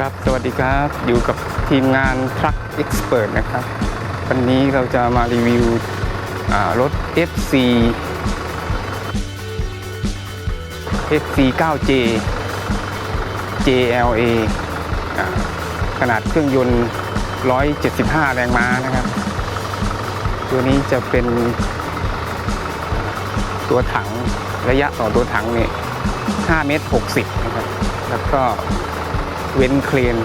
ครับ สวัสดีครับ อยู่กับทีมงาน Truck Expert นะครับ วันนี้เราจะมารีวิวอ่ารถ FC FC 9J JLA ขนาดเครื่องยนต์ 175 แรงม้านะครับ ตัวนี้จะเป็นตัวถังระยะต่อตัวถังนี่5เมตร 60 นะครับ แล้วก็ เว้นเครน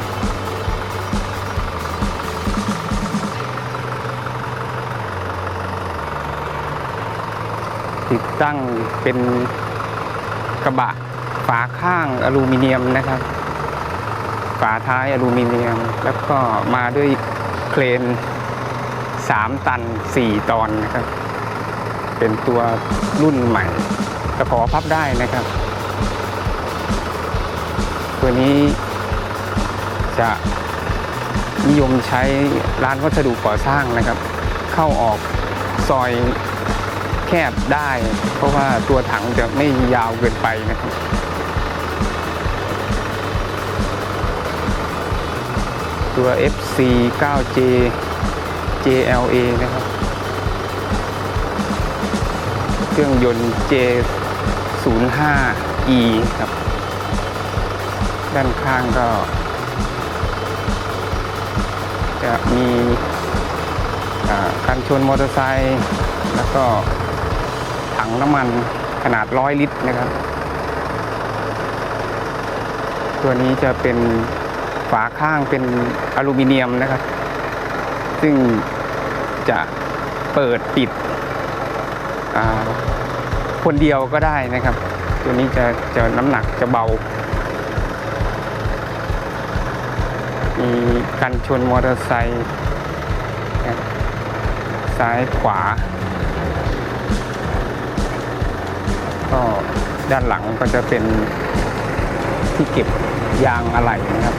ติดตั้งเป็นกระบะฝาข้างอลูมิเนียมนะครับ ฝาท้ายอลูมิเนียม แล้วก็มาด้วยเครน 3 ตัน 4 ตอนนะครับ เป็นตัวรุ่นใหม่ตะขอพับได้นะครับ ตัวนี้ จะนิยมใช้ร้านวัสดุก่อสร้างนะครับ เข้าออกซอยแคบได้ เพราะว่าตัวถังจะไม่ยาวเกินไปนะครับตัว FC 9J JLA นะครับ เครื่องยนต์ J05E ครับ ด้านข้างก็ จะมีการชนมอเตอร์ไซค์แล้วก็ถังน้ำมันขนาดร้อยลิตรนะครับ ตัวนี้จะเป็นฝาข้างเป็นอลูมิเนียมนะครับ ซึ่งจะเปิดปิดคนเดียวก็ได้นะครับ ตัวนี้จะจะน้ำหนักจะเบา กันชนมอเตอร์ไซค์ซ้ายขวา ก็ด้านหลังก็จะเป็นที่เก็บยางอะไหล่นะครับ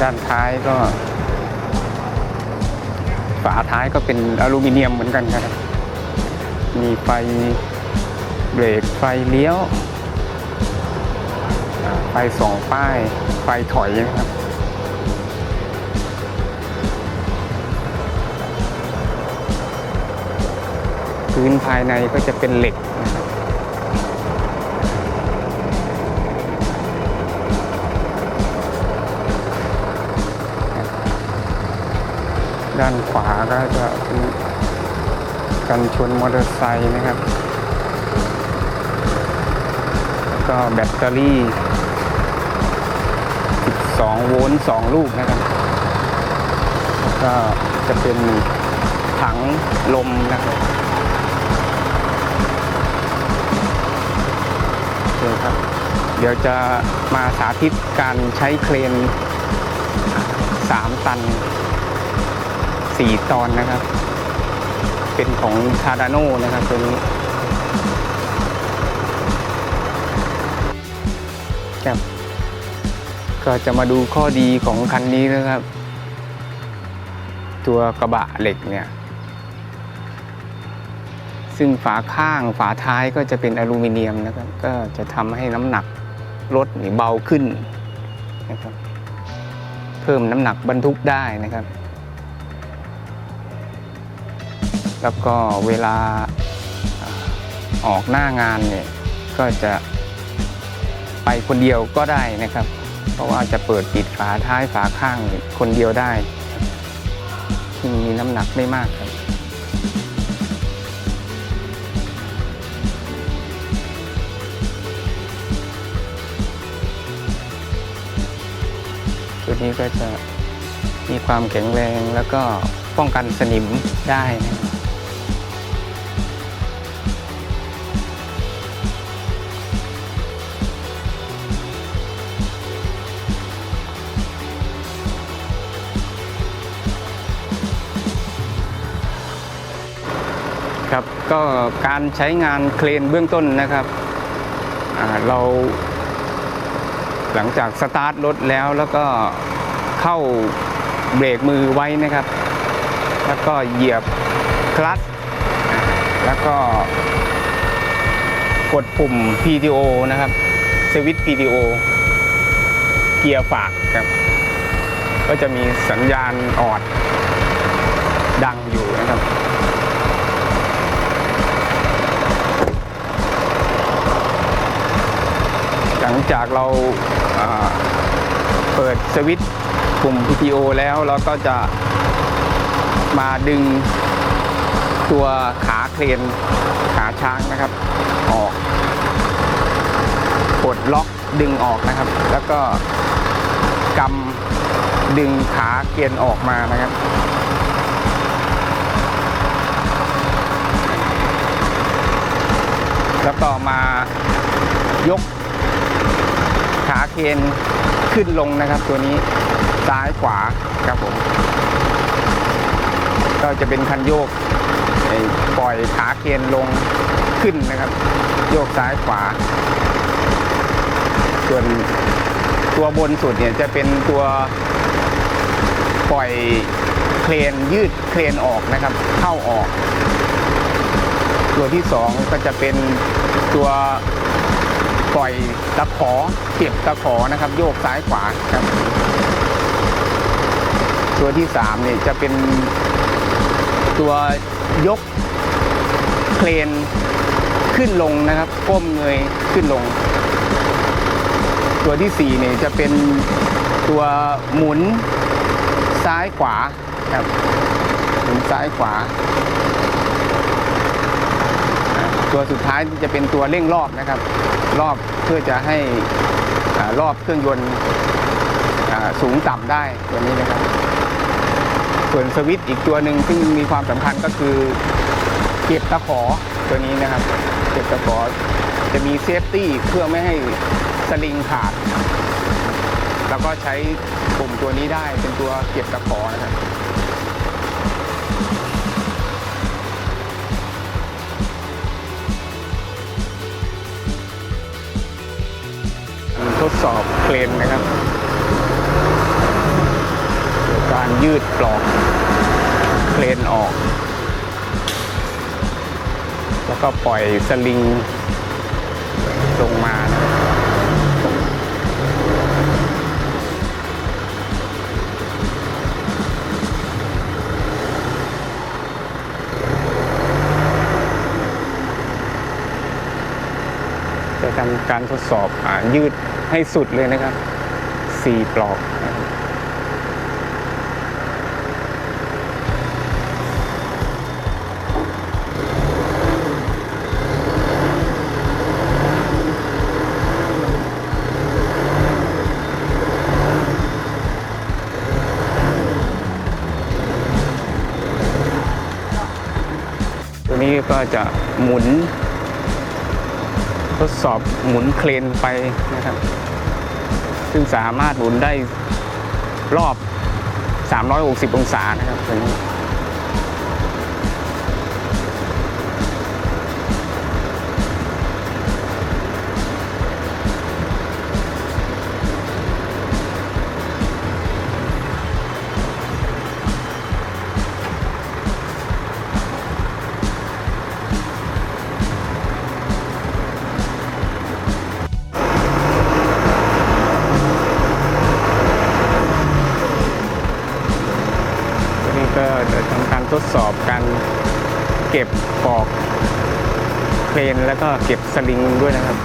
ด้านท้ายก็ ฝาท้ายก็เป็นอลูมิเนียมเหมือนกันครับ มีไฟเบรกไฟเลี้ยว ฟสองป้าย ไฟถอยนะครับ พื้นภายในก็จะเป็นเหล็กนะครับด้านขวาก็จะเป็นกันชนมอเตอร์ไซค์นะครับ แล้วก็แบตเตอรี่ 12 โวลต์ 2 ลูกนะครับ ก็จะเป็นถังลมนะครับเคครับ เดี๋ยวจะมาสาธิตการใช้เครน 3 ตัน 4 ตอนนะครับ เป็นของทาดาโน่นะครับตัวนี้ครับ ก็จะมาดูข้อดีของคันนี้นะครับ ตัวกระบะเหล็กเนี่ย ซึ่งฝาข้างฝาท้ายก็จะเป็นอลูมิเนียมนะครับ ก็จะทำให้น้ำหนักรถนี่เบาขึ้นนะครับ เพิ่มน้ำหนักบรรทุกได้นะครับ แล้วก็เวลาอ่าออกหน้างานเนี่ยก็จะไปคนเดียวก็ได้นะครับ เพราะว่าจะเปิดปิดฝาท้ายฝาข้างคนเดียวได้ซึ่มีน้ำหนักไม่มากครับตัวนี้ก็จะมีความแข็งแรงแล้วก็ป้องกันสนิมได้นะครับ ครับ ก็การใช้งานเครนเบื้องต้นนะครับเรา หลังจากสตาร์ทรถแล้วแล้วก็เข้าเบรกมือไว้นะครับ แล้วก็เหยียบคลัตช์แล้วก็กดปุ่ม PTO นะครับสวิตช์ PTO เกียร์ฝากครับ ก็จะมีสัญญาณออดดังอยู่นะครับ หลั งจากเราอ่าเปิดสวิตช์ปุ่ม PTO แล้วเราก็จะมาดึงตัวขาเครนขาช้างนะครับ ออกกดล็อกดึงออกนะครับ แล้วก็กำดึงขาเกรียนออกมานะครับ แล้วก็มายก ขาเคนขึ้นลงนะครับ ตัวนี้ซ้ายขวาครับผม ก็จะเป็นคันโยกปล่อยขาเคนลงขึ้นนะครับ โยกซ้ายขวา ส่วนตัวบนสุดเนี่ยจะเป็นตัวปล่อยเครนยืดเครนออกนะครับ เข้าออก ตัวที่สองก็จะเป็นตัว ปล่อยตะขอเก็บตะขอนะครับ โยกซ้ายขวาครับ ตัวที่สามเนี่ยจะเป็นตัวยกเครนขึ้นลงนะครับ ก้มเงยขึ้นลง ตัวที่สี่เนี่ยจะเป็นตัวหมุนซ้ายขวาครับหมุนซ้ายขวา ตัวสุดท้ายจะเป็นตัวเร่งรอบนะครับ รอบเพื่อจะให้อรอบเครื่องยนต์สูงต่ำได้ตัวนี้นะครับ ส่วนสวิตช์อีกตัวหนึ่งซึ่งมีความสำคัญก็คือเก็บตะขอตัวนี้นะครับ เก็บตะขอจะมีเซฟตี้เพื่อไม่ให้สลิงขาด แล้วก็ใช้ปุ่มตัวนี้ได้เป็นตัวเก็บตะขอนะครับ เลนนะครับการยืดปลอกเคลนออก แล้วก็ปล่อยสลิงลงมานะจะทำการทดสอบอายืด ให้สุดเลยนะครับสี่ปลอกนะครับตัวนี้ก็จะหมุน ทดสอบหมุนเครนไปนะครับ ซึ่งสามารถหมุนได้รอบ 360 องศานะครับตัวนี้ เก็บปอกเครนแล้วก็เก็บสลิงด้วยนะครับ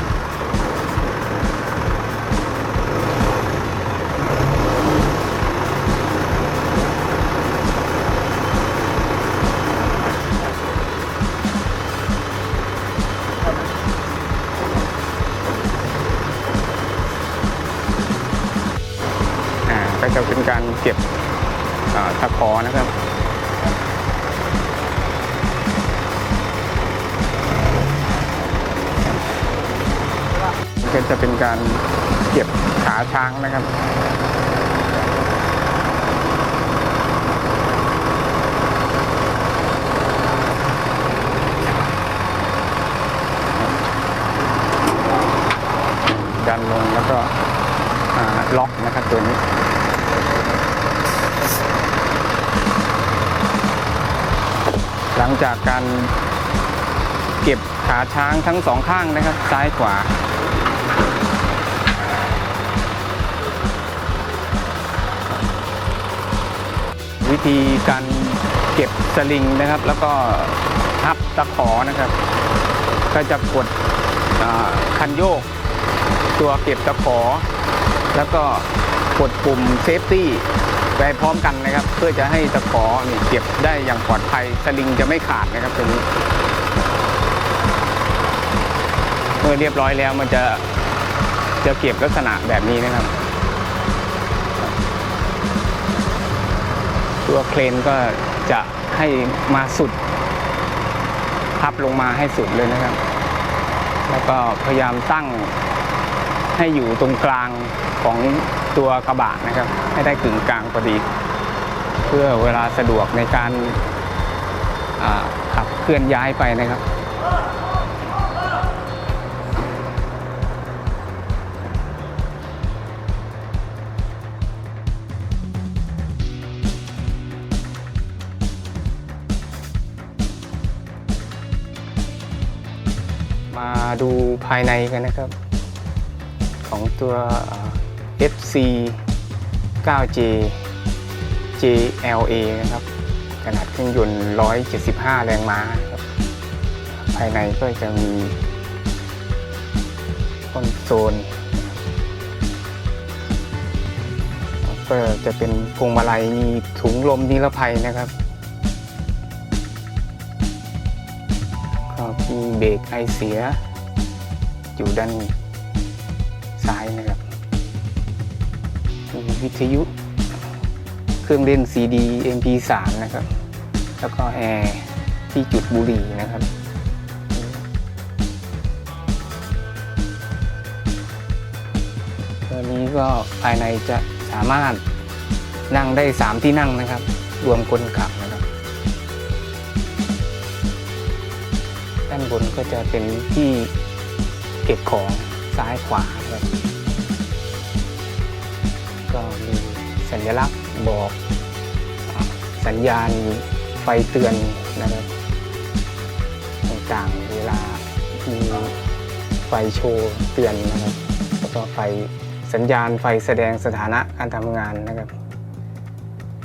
อ่ก็จะเป็นการเก็บตะขอนะครับ จะเป็นการเก็บขาช้างนะครับดันลงแล้วก็ล็อกนะครับตัวนี้หลังจากการเก็บขาช้างทั้งสองข้างนะครับซ้ายขวา วิธีการเก็บสลิงนะครับ แล้วก็ทับตะขอนะครับ ก็จะกดคันโยก ตัวเก็บตะขอ แล้วก็กดปุ่มเซฟตี้ไปพร้อมกันนะครับ เพื่อจะให้ตะขอนี่เก็บได้อย่างปลอดภัยสลิงจะไม่ขาดนะครับตัวนี้เมื่อเรียบร้อยแล้วมันจะจะเก็บลักษณะแบบนี้นะครับ ตัวเครนก็จะให้มาสุด พับลงมาให้สุดเลยนะครับ แล้วก็พยายามตั้งให้อยู่ตรงกลางของตัวกระบะนะครับ ให้ได้กึ่งกลางพอดี เพื่อเวลาสะดวกในการขับเคลื่อนย้ายไปนะครับ ดูภายในกันนะครับ ของตัว FC 9J JLA นะครับ ขนาดเครื่องยนต์ 175 แรงม้าครับภายในก็จะมีคอนโซลก็จะเป็นพวงมาลัยมีถุงลมนิรภัยนะครับก็มีเบรกไอเสีย อยู่ด้านซ้ายนะครับมีวิทยุ เครื่องเล่น CD MP3 นะครับ แล้วก็แอร์ที่จุดบุหรี่นะครับตัวนี้ก็ภายในจะสามารถนั่งได้ 3 ที่นั่งนะครับ รวมคนขับนะครับ ด้านบนก็จะเป็นที่ เก็บของซ้ายขวาครับก็มีสัญลักษณ์บอกสัญญาณไฟเตือนนะครับต่างๆเวลามีไฟโชว์เตือนนะครับแล้วก็ไฟสัญญาณไฟแสดงสถานะการทำงานนะครับ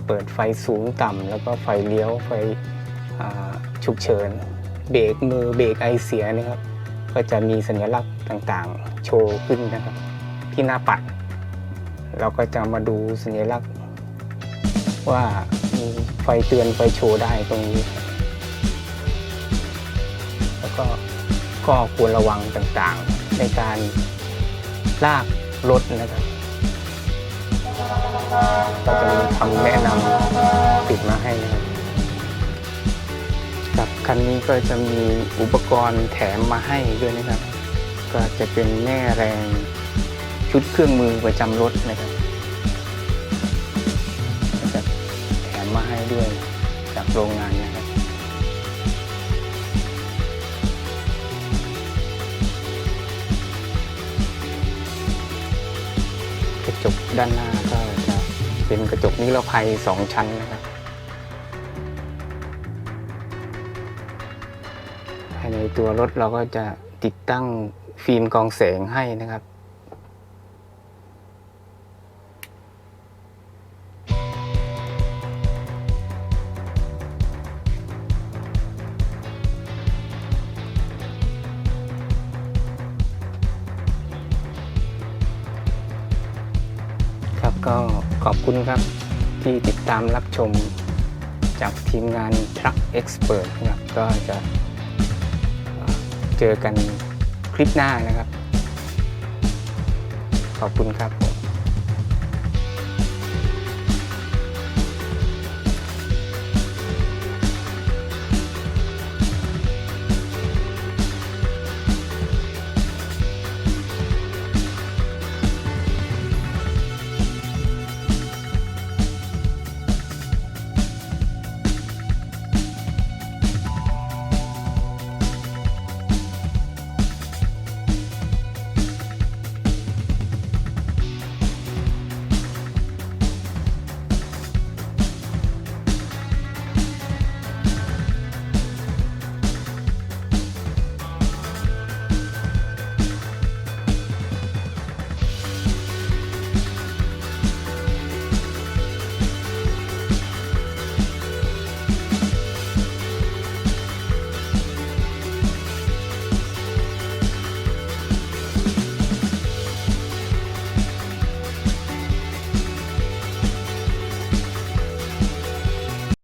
เปิดไฟสูงต่ำแล้วก็ไฟเลี้ยวไฟฉุกเฉิน เบรกมือเบรกไอเสียนะครับ ก็จะมีสัญลักษณ์ ต่างๆ โชว์ขึ้นนะครับ ที่หน้าปัด เราก็จะมาดูสัญลักษณ์ ว่ามีไฟเตือนไฟโชว์ได้ตรงนี้ แล้วก็ก็ควรระวังต่างๆ ในการลากรถนะครับ ก็จะมีคำแนะนำติดมาให้นะครับกับคันนี้ก็จะมีอุปกรณ์แถมมาให้ด้วยนะครับ ก็จะเป็นแม่แรงชุดเครื่องมือประจำรถนะครับก็จะแถมมาให้ด้วยจากโรงงานนะครับกระจกด้านหน้าก็จะเป็นกระจกนิรภัยสองชั้นนะครับภายในตัวรถเราก็จะ ติดตั้งฟิล์มกองแสงให้นะครับ ครับก็ขอบคุณครับที่ติดตามรับชมจากทีมงาน Truck Expert นะครับก็จะ เจอกันคลิปหน้านะครับ ขอบคุณครับ